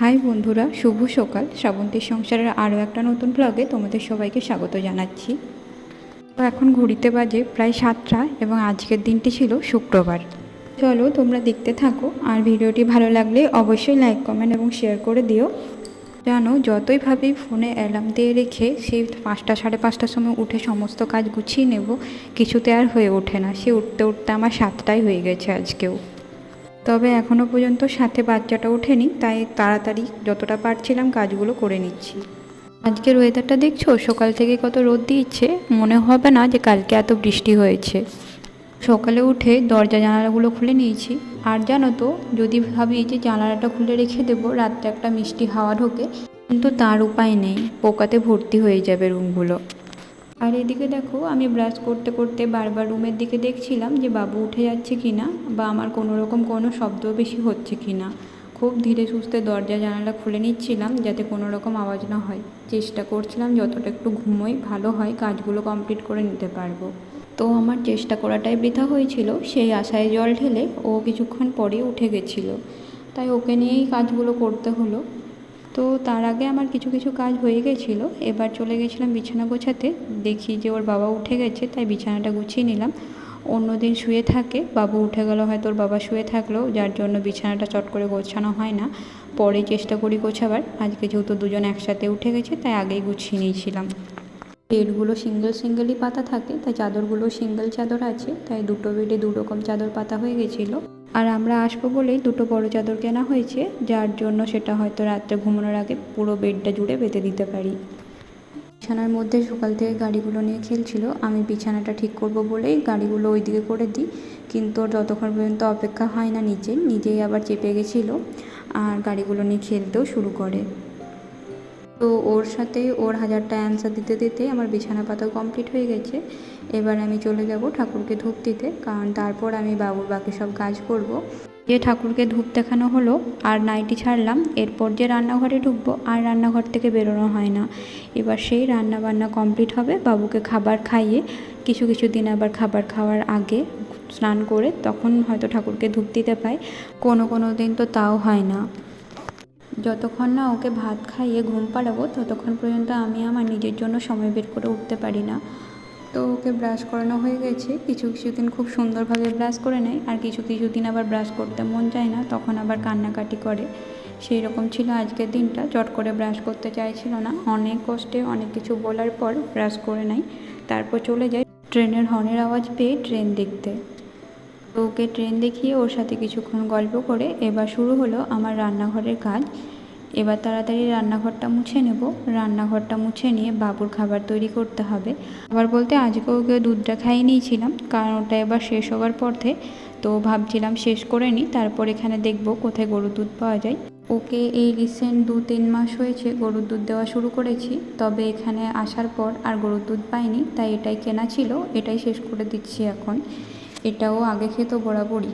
High বন্ধুরা শুভ সকাল। শ্রাবন্তীর সংসারের আরও একটা নতুন ব্লগে তোমাদের সবাইকে স্বাগত জানাচ্ছি। তো এখন ঘড়িতে বাজে প্রায় সাতটা এবং আজকের দিনটি ছিল শুক্রবার। চলো তোমরা দেখতে থাকো আর ভিডিওটি ভালো লাগলে অবশ্যই লাইক কমেন্ট এবং শেয়ার করে দিও। জানো, যতই ভাবি ফোনে অ্যালার্ম দিয়ে রেখে সেই পাঁচটা, সাড়ে পাঁচটার সময় উঠে সমস্ত কাজ গুছিয়ে নেব, কিছুতে আর হয়ে ওঠে না। সে উঠতে উঠতে আমার সাতটাই হয়ে গেছে আজকেও। তবে এখনও পর্যন্ত সাথে বাচ্চাটা ওঠেনি, তাই তাড়াতাড়ি যতটা পারছিলাম কাজগুলো করে নিচ্ছি। আজকের ওয়েদারটা দেখছ? সকাল থেকে কত রোদ দিচ্ছে মনে হবে না যে কালকে এত বৃষ্টি হয়েছে। সকালে উঠে দরজা জানালাগুলো খুলে নিয়েছি। আর জানো তো, যদি ভাবি যে জানালাটা খুলে রেখে দেবো, রাত্রে একটা মিষ্টি হাওয়া ঢোকে, কিন্তু তার উপায় নেই। পোকাতে ভর্তি হয়ে যাবে রুমগুলো। আর এদিকে দেখো, আমি ব্রাশ করতে করতে বারবার রুমের দিকে দেখছিলাম যে বাবু উঠে যাচ্ছে কি না বা আমার কোনো রকম কোনো শব্দ বেশি হচ্ছে কি না খুব ধীরে সুস্থে দরজা জানালা খুলে নিচ্ছিলাম যাতে কোনো রকম আওয়াজ না হয়। চেষ্টা করছিলাম যতটা একটু ঘুমোই, ভালো হয়, কাজগুলো কমপ্লিট করে নিতে পারব। তো আমার চেষ্টা করাটাই বৃথা হয়েছিল, সেই আশায় জল ঢেলে ও কিছুক্ষণ পরে উঠে গেছিল। তাই ওকে নিয়েই কাজগুলো করতে হলো। তো তার আগে আমার কিছু কিছু কাজ হয়ে গেছিল, এবার চলে গেছিলাম বিছানা গোছাতে। দেখি যে ওর বাবা উঠে গেছে, তাই বিছানাটা গুছিয়ে নিলাম। অন্যদিন শুয়ে থাকে, বাবু উঠে গেল হয়তো ওর বাবা শুয়ে থাকল, যার জন্য বিছানাটা চট করে গোছানো হয় না। পরে চেষ্টা করি গোছাবার, আজকে যেহেতু দুজন একসাথে উঠে গেছে, তাই আগেই গুছিয়ে নিয়েছিলাম। বেডগুলো সিঙ্গেল সিঙ্গেলই পাতা থাকে, তাই চাদরগুলো সিঙ্গেল চাদর আছে, তাই দুটো বেডে দু রকম চাদর পাতা হয়ে গেছিল। আর আমরা আসব বলেই দুটো বড় চাদর কেনা হয়েছে, যার জন্য সেটা হয়তো রাত্রে ঘুমানোর আগে পুরো বেডটা জুড়ে বেঁধে দিতে পারি। বিছানার মধ্যে সকাল থেকে গাড়িগুলো নিয়ে খেলছিল। আমি বিছানাটা ঠিক করব বলেই গাড়িগুলো ওইদিকে করে দিই। কিন্তু যতক্ষণ পর্যন্ত অপেক্ষা হয় না নিচে, নিজেই আবার চেপে গেছিল আর গাড়িগুলো নিয়ে খেলতেও শুরু করে। তো ওর সাথে ওর হাজারটা অ্যান্সার দিতে দিতে আমার বিছানা পাতা কমপ্লিট হয়ে গেছে। এবার আমি চলে যাব ঠাকুরকে ধূপ দিতে, কারণ তারপর আমি বাবুর বাকি সব কাজ করব। যে ঠাকুরকে ধূপ দেখানো হলো আর নাইটি ছাড়লাম, এরপর যে রান্নাঘরে ঢুকবো আর রান্নাঘর থেকে বেরোনো হয় না। এবার সেই রান্না বান্না কমপ্লিট হবে, বাবুকে খাবার খাইয়ে, কিছু কিছু দিন আবার খাবার খাওয়ার আগে স্নান করে তখন হয়তো ঠাকুরকে ধূপ দিতে পাই, কোনো কোনো দিন তো তাও হয় না। যতক্ষণ না ওকে ভাত খাইয়ে ঘুম পাড়াবো, ততক্ষণ পর্যন্ত আমি আমার নিজের জন্য সময় বের করে উঠতে পারি না। তো ওকে ব্রাশ করানো হয়ে গেছে। কিছু কিছু দিন খুব সুন্দরভাবে ব্রাশ করে নেয়, আর কিছু কিছু দিন আবার ব্রাশ করতে মন চায় না, তখন আবার কান্নাকাটি করে। সেই রকম ছিল আজকের দিনটা, চট করে ব্রাশ করতে চাইছিল না। অনেক কষ্টে অনেক কিছু বলার পর ব্রাশ করে নেয়। তারপর চলে যায় ট্রেনের হর্নের আওয়াজ পেয়ে ট্রেন দেখতে। ওকে ট্রেন দেখিয়ে ওর সাথে কিছুক্ষণ গল্প করে এবার শুরু হলো আমার রান্নাঘরের কাজ। এবার তাড়াতাড়ি রান্নাঘরটা মুছে নেব। রান্নাঘরটা মুছে নিয়ে বাবুর খাবার তৈরি করতে হবে। আবার বলতে আজকে ওকে দুধটা খাইয়ে নিয়েছিলাম, কারণ ওটা এবার শেষ হওয়ার পথে। তো ভাবছিলাম শেষ করে নিই, তারপর এখানে দেখব কোথায় গরুর দুধ পাওয়া যায়। ওকে এই রিসেন্ট দু তিন মাস হয়েছে গরুর দুধ দেওয়া শুরু করেছি, তবে এখানে আসার পর আর গরুর দুধ পাইনি, তাই এটাই কেনা ছিল, এটাই শেষ করে দিচ্ছি এখন। এটাও আগে খেত বরাবরই।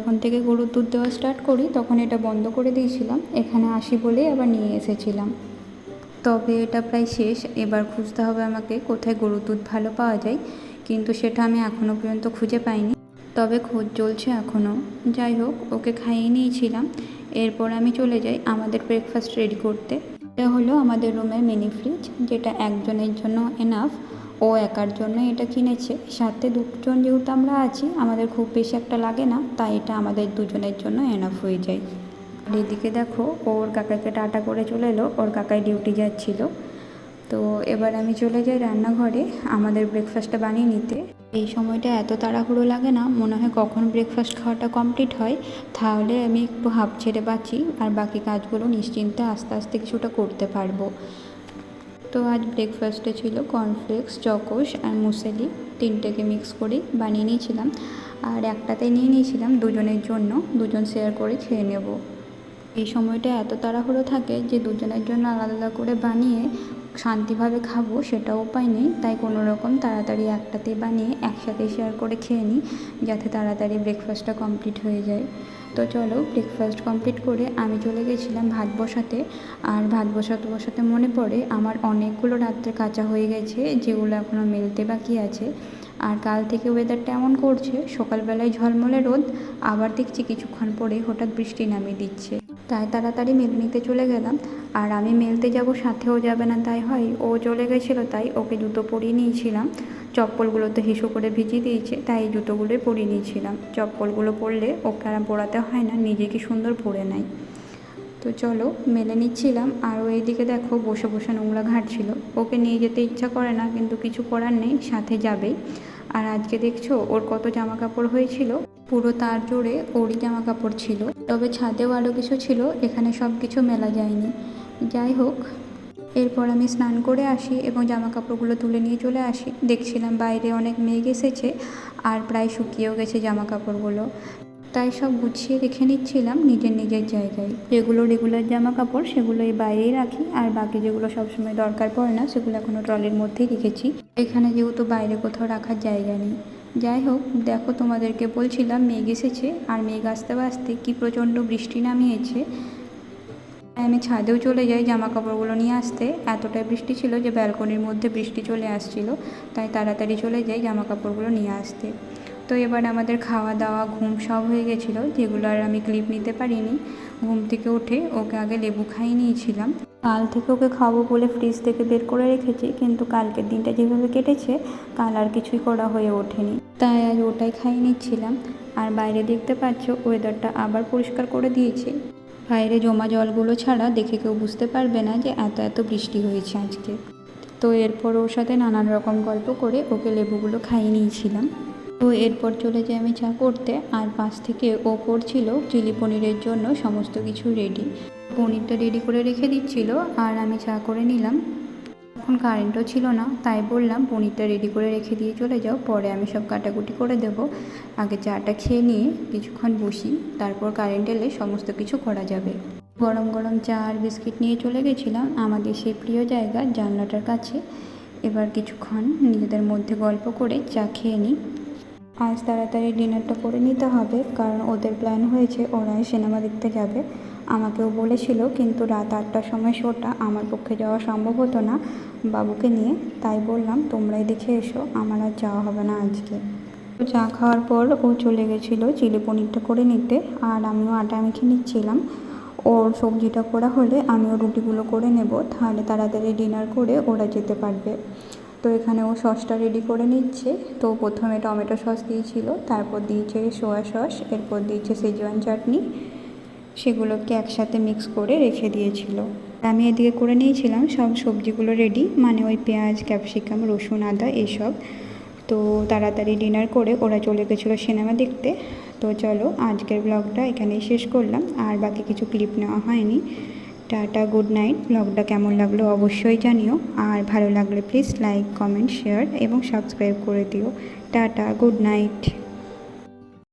যখন থেকে গরুর দুধ দেওয়া স্টার্ট করি, তখন এটা বন্ধ করে দিয়েছিলাম। এখানে আসি বলেই আবার নিয়ে এসেছিলাম। তবে এটা প্রায় শেষ। এবার খুঁজতে হবে আমাকে কোথায় গরুর দুধ ভালো পাওয়া যায়। কিন্তু সেটা আমি এখনও পর্যন্ত খুঁজে পাইনি। তবে খোঁজ চলছে এখনও যাই হোক, ওকে খাইয়ে নিয়েছিলাম। এরপর আমি চলে যাই আমাদের ব্রেকফাস্ট রেডি করতে। এটা হলো আমাদের রুমের মিনি ফ্রিজ যেটা একজনের জন্য এনাফ ও একার জন্য এটা কিনেছে। সাথে দুজন যেহেতু আমরা আছি, আমাদের খুব বেশি একটা লাগে না, তাই এটা আমাদের দুজনের জন্য এনাফ হয়ে যায়। আর এদিকে দেখো, ওর কাকাকে টাটা করে চলে এলো, ওর কাকাই ডিউটি যাচ্ছিল। তো এবার আমি চলে যাই রান্নাঘরে, আমাদের ব্রেকফাস্টটা বানিয়ে নিতে। এই সময়টা এত তাড়াহুড়ো লাগে না, মনে হয় কখন ব্রেকফাস্ট খাওয়াটা কমপ্লিট হয়। তাহলে আমি একটু হাফ ছেড়ে বাঁচি, আর বাকি কাজগুলো নিশ্চিন্তে আস্তে আস্তে কিছুটা করতে পারব। তো আজ ব্রেকফাস্টে ছিল কর্নফ্লেক্স চকোস আর মুসেলি। তিনটেকে মিক্স করে বানিয়ে নিয়েছিলাম। আর একটাতে নিয়ে নিয়েছিলাম দুজনের জন্য। দুজন শেয়ার করে খেয়ে নেব। এই সময়টা এত তাড়াহুড়ো থাকে যে দুজনের জন্য আলাদা আলাদা করে বানিয়ে শান্তিভাবে খাব সেটা উপায় নেই। তাই কোনো রকম তাড়াতাড়ি একটাতে বানিয়ে একসাথে শেয়ার করে খেয়ে নিই, যাতে তাড়াতাড়ি ব্রেকফাস্টটা কমপ্লিট হয়ে যায়। তো চলো ব্রেকফাস্ট কমপ্লিট করে আমি চলে গেছিলাম ভাত বসাতে। আর ভাত বসাতে বসাতে মনে পড়ে আমার অনেকগুলো রাত্রে কাঁচা হয়ে গেছে, যেগুলো এখনও মেলতে বাকি আছে। আর কাল থেকে ওয়েদারটা এমন করছে, সকালবেলায় ঝলমলে রোদ, আবার দেখছি কিছুক্ষণ পরে হঠাৎ বৃষ্টি নামিয়ে দিচ্ছে। তাই তাড়াতাড়ি মেলে নিতে চলে গেলাম। আর আমি মেলতে যাব, সাথেও যাবে না, তাই হয়। ও চলে গেছিল, তাই ওকে জুতো পরিয়ে নিয়েছিলাম। চপ্পলগুলো তো হিসু করে ভিজিয়ে দিয়েছে, তাই জুতোগুলোই পরিয়ে নিয়েছিলাম। চপ্পলগুলো পরলে ওকে আর পরাতে হয় না নিজেকে সুন্দর পরে নেয়। তো চলো, মেলে নিচ্ছিলাম। আর এইদিকে দেখো, বসে বসে নোংরা ঘাটছিল ওকে নিয়ে যেতে ইচ্ছা করে না, কিন্তু কিছু করার নেই, সাথে যাবেই। আর আজকে দেখছ, ওর কত জামা কাপড় হয়েছিল? পুরো তার জোরে ওরই জামা কাপড় ছিল। তবে ছাদেও আরও কিছু ছিল, এখানে সব কিছু মেলা যায়নি। যাই হোক এরপর আমি স্নান করে আসি এবং জামা কাপড়গুলো তুলে নিয়ে চলে আসি। দেখছিলাম বাইরে অনেক মেঘ এসেছে আর প্রায় শুকিয়েও গেছে জামা কাপড়গুলো তাই সব গুছিয়ে রেখে নিচ্ছিলাম নিজের নিজের জায়গায়। যেগুলো রেগুলার জামা কাপড় সেগুলো এই বাইরেই রাখি আর বাকি যেগুলো সবসময় দরকার পড়ে না সেগুলো এখনও ট্রলের মধ্যেই রেখেছি। এখানে যেহেতু বাইরে কোথাও রাখার জায়গা নেই। যাই হোক, দেখো তোমাদেরকে বলছিলাম মেঘ এসেছে আর মেঘ আসতে আসতে কী প্রচণ্ড বৃষ্টি নামিয়েছে। আমি ছাদেও চলে যাই জামা কাপড়গুলো নিয়ে আসতে। এতটাই বৃষ্টি ছিল যে ব্যালকনির মধ্যে বৃষ্টি চলে আসছিল, তাই তাড়াতাড়ি চলে যাই জামা কাপড়গুলো নিয়ে আসতে। তো এবার আমাদের খাওয়া দাওয়া, ঘুম সব হয়ে গেছিল, যেগুলো আর আমি ক্লিপ নিতে পারিনি। ঘুম থেকে উঠে ওকে আগে লেবু খাইয়ে নিয়েছিলাম। কাল থেকে ওকে খাব বলে ফ্রিজ থেকে বের করে রেখেছি, কিন্তু কালকের দিনটা যেভাবে কেটেছে, কাল আর কিছুই করা হয়ে ওঠেনি। তাই আজ ওটাই খাইয়ে নিচ্ছিলাম। আর বাইরে দেখতে পাচ্ছ ওয়েদারটা আবার পরিষ্কার করে দিয়েছে। বাইরে জমা জলগুলো ছাড়া দেখে কেউ বুঝতে পারবে না যে এত এত বৃষ্টি হয়েছে আজকে। তো এরপর ওর সাথে নানান রকম গল্প করে ওকে লেবুগুলো খাইয়ে নিয়েছিলাম। তো এরপর চলে যাই আমি চা করতে, আর পাশ থেকে ও করছিল চিলি পনিরের জন্য সমস্ত কিছু রেডি পনিরটা রেডি করে রেখে দিচ্ছিল, আর আমি চা করে নিলাম। এখন কারেন্টও ছিল না, তাই বললাম, পনিরটা রেডি করে রেখে দিয়ে চলে যাও, পরে আমি সব কাটাকুটি করে দেব। আগে চাটা খেয়ে নিয়ে কিছুক্ষণ বসি, তারপর কারেন্ট এলে সমস্ত কিছু করা যাবে। গরম গরম চা আর বিস্কিট নিয়ে চলে গেছিলাম আমাদের সেই প্রিয় জায়গা জানলাটার কাছে। এবার কিছুক্ষণ নিজেদের মধ্যে গল্প করে চা খেয়ে নিই। আজ তাড়াতাড়ি ডিনারটা করে নিতে হবে, কারণ ওদের প্ল্যান হয়েছে ওরাই সিনেমা দেখতে যাবে। আমাকেও বলেছিল, কিন্তু রাত আটটার সময় শোটা আমার পক্ষে যাওয়া সম্ভব হতো না বাবুকে নিয়ে। তাই বললাম, তোমরাই দেখে এসো, আমার আর যাওয়া হবে না আজকে। চা খাওয়ার পর ও চলে গেছিল চিলি পনিরটা করে নিতে, আর আমিও আটা মেখে নিচ্ছিলাম। ওর সবজিটা করা হলে আমিও রুটিগুলো করে নেব, তাহলে তাড়াতাড়ি ডিনার করে ওরা যেতে পারবে। তো এখানে ও সসটা রেডি করে নিচ্ছে। তো প্রথমে টমেটো সস দিয়েছিল, তারপর দিয়েছে সোয়া সস, এরপর দিয়েছে সেজওয়ান চাটনি সেগুলোকে একসাথে মিক্স করে রেখে দিয়েছিল। আমি এদিকে করে নিয়েছিলাম সব সবজিগুলো রেডি মানে ওই পেঁয়াজ ক্যাপসিকাম রসুন, আদা এসব। তো তাড়াতাড়ি ডিনার করে ওরা চলে গেছিল সিনেমা দেখতে। তো চলো আজকের ব্লগটা এখানেই শেষ করলাম। আর বাকি কিছু ক্লিপ নেওয়া হয়নি। টাটা গুড নাইট ব্লগটা কেমন লাগল অবশ্যই জানিও। আর ভালো লাগলে প্লিজ লাইক কমেন্ট শেয়ার এবং সাবস্ক্রাইব করে দিও। Tata good night